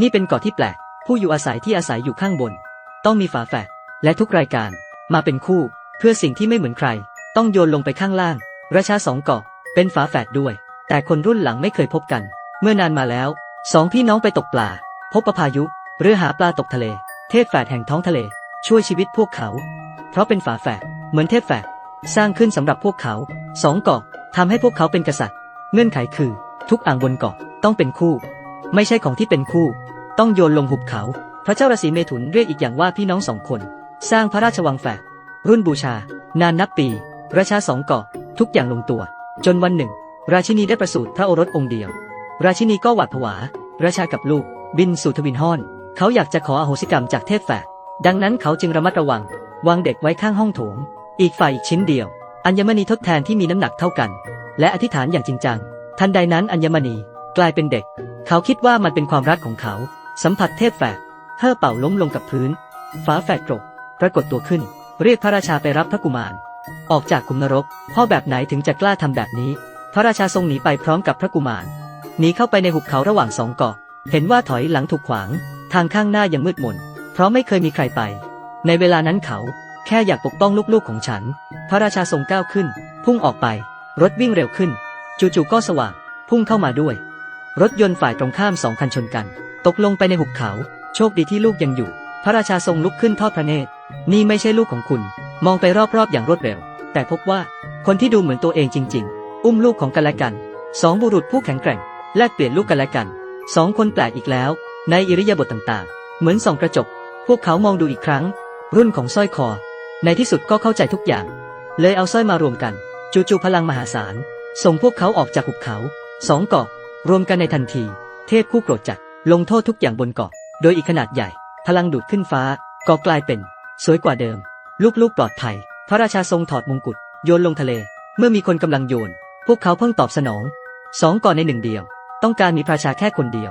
นี่เป็นเกาะที่แปลก ผู้อยู่อาศัยที่อาศัยอยู่ข้างบน ต้องมีฝาแฝดและทุกรายการมาเป็นคู่ เพื่อสิ่งที่ไม่เหมือนใคร ต้องโยนลงไปข้างล่าง ราชาสองเกาะ เป็นฝาแฝดด้วย แต่คนรุ่นหลังไม่เคยพบกัน เมื่อนานมาแล้วสองพี่น้องไปตกปลา พบประพายุเรือหาปลาตกทะเล เทพแฝดแห่งท้องทะเล ช่วยชีวิตพวกเขา เพราะเป็นฝาแฝดเหมือนเทพแฝดสร้างขึ้นสำหรับพวกเขาสองเกาะทำให้พวกเขาเป็นกษัตริย์ เงื่อนไขคือ ทุกอ่างบนเกาะต้องเป็นคู่ ไม่ใช่ของที่เป็นคู่ ต้องโยนลงหุบเขา พระเจ้าราศีเมถุนเรียกอีกอย่างว่าพี่น้องสองคน สร้างพระราชวังแฝดรุ่นบูชา นานนับปี ราชาสองเกาะ ทุกอย่างลงตัว จนวันหนึ่ง ราชินีได้ประสูติพระโอรสองค์เดียว ราชินีก็หวาดผวา ราชากับลูก บินสู่ทวินห้อน เขาอยากจะขออโหสิกรรมจากเทพแฝดดังนั้นเขาจึงระมัดระวัง วางเด็กไว้ข้างห้องโถง อีกฝ่ายอีกชิ้นเดียว อัญมณีทดแทนที่มีน้ำหนักเท่ากัน และอธิษฐานอย่างจริงจัง ทันใดนั้นอัญมณีกลายเป็นเด็ก เขาคิดว่ามันเป็นความรักของเขา สัมผัสเทพแฝดเฮอเป่าล้มลงกับพื้น ฟ้าแฝดกรกปรากฏตัวขึ้น เรียกพระราชาไปรับพระกุมาร ออกจากขุมนรก พ่อแบบไหนถึงจะกล้าทำแบบนี้ พระราชาทรงหนีไปพร้อมกับพระกุมาร หนีเข้าไปในหุบเขาระหว่างสองเกาะ เห็นว่าถอยหลังถูกขวาง ทางข้างหน้ายังมืดมน เพราะไม่เคยมีใครไป ในเวลานั้นเขาแค่อยากปกป้องลูกๆของฉัน พระราชาทรงก้าวขึ้น พุ่งออกไป รถวิ่งเร็วขึ้น จู่ๆก็สว่าง พุ่งเข้ามาด้วย รถยนต์ฝ่ายตรงข้ามสองคันชนกัน ตกลงไปในหุบเขา โชคดีที่ลูกยังอยู่ พระราชาทรงลุกขึ้นทอดพระเนตร นี่ไม่ใช่ลูกของคุณ มองไปรอบๆอย่างรวดเร็ว แต่พบว่าคนที่ดูเหมือนตัวเองจริง ๆ อุ้มลูกของกันและกันสองบุรุษผู้แข็งแกร่ง แลกเปลี่ยนลูกกันและกันสองคนแปลกอีกแล้ว ในอิริยาบถต่างๆ เหมือนส่องกระจก พวกเขามองดูอีกครั้ง รุ่นของสร้อยคอ ในที่สุดก็เข้าใจทุกอย่าง เลยเอาสร้อยมารวมกัน จู่ๆพลังมหาศาล ส่งพวกเขาออกจากหุบเขาสองเกาะ รวมกันในทันที เทพคู่โกรธจัด ลงโทษทุกอย่างบนเกาะ โดยอีกขนาดใหญ่ พลังดูดขึ้นฟ้าก็กลายเป็น สวยกว่าเดิม ลูกๆปลอดภัย พระราชาทรงถอดมงกุฎโยนลงทะเล เมื่อมีคนกำลังโยน พวกเขาเพิ่งตอบสนองสองก่อนในหนึ่งเดียว ต้องการมีพระราชาแค่คนเดียว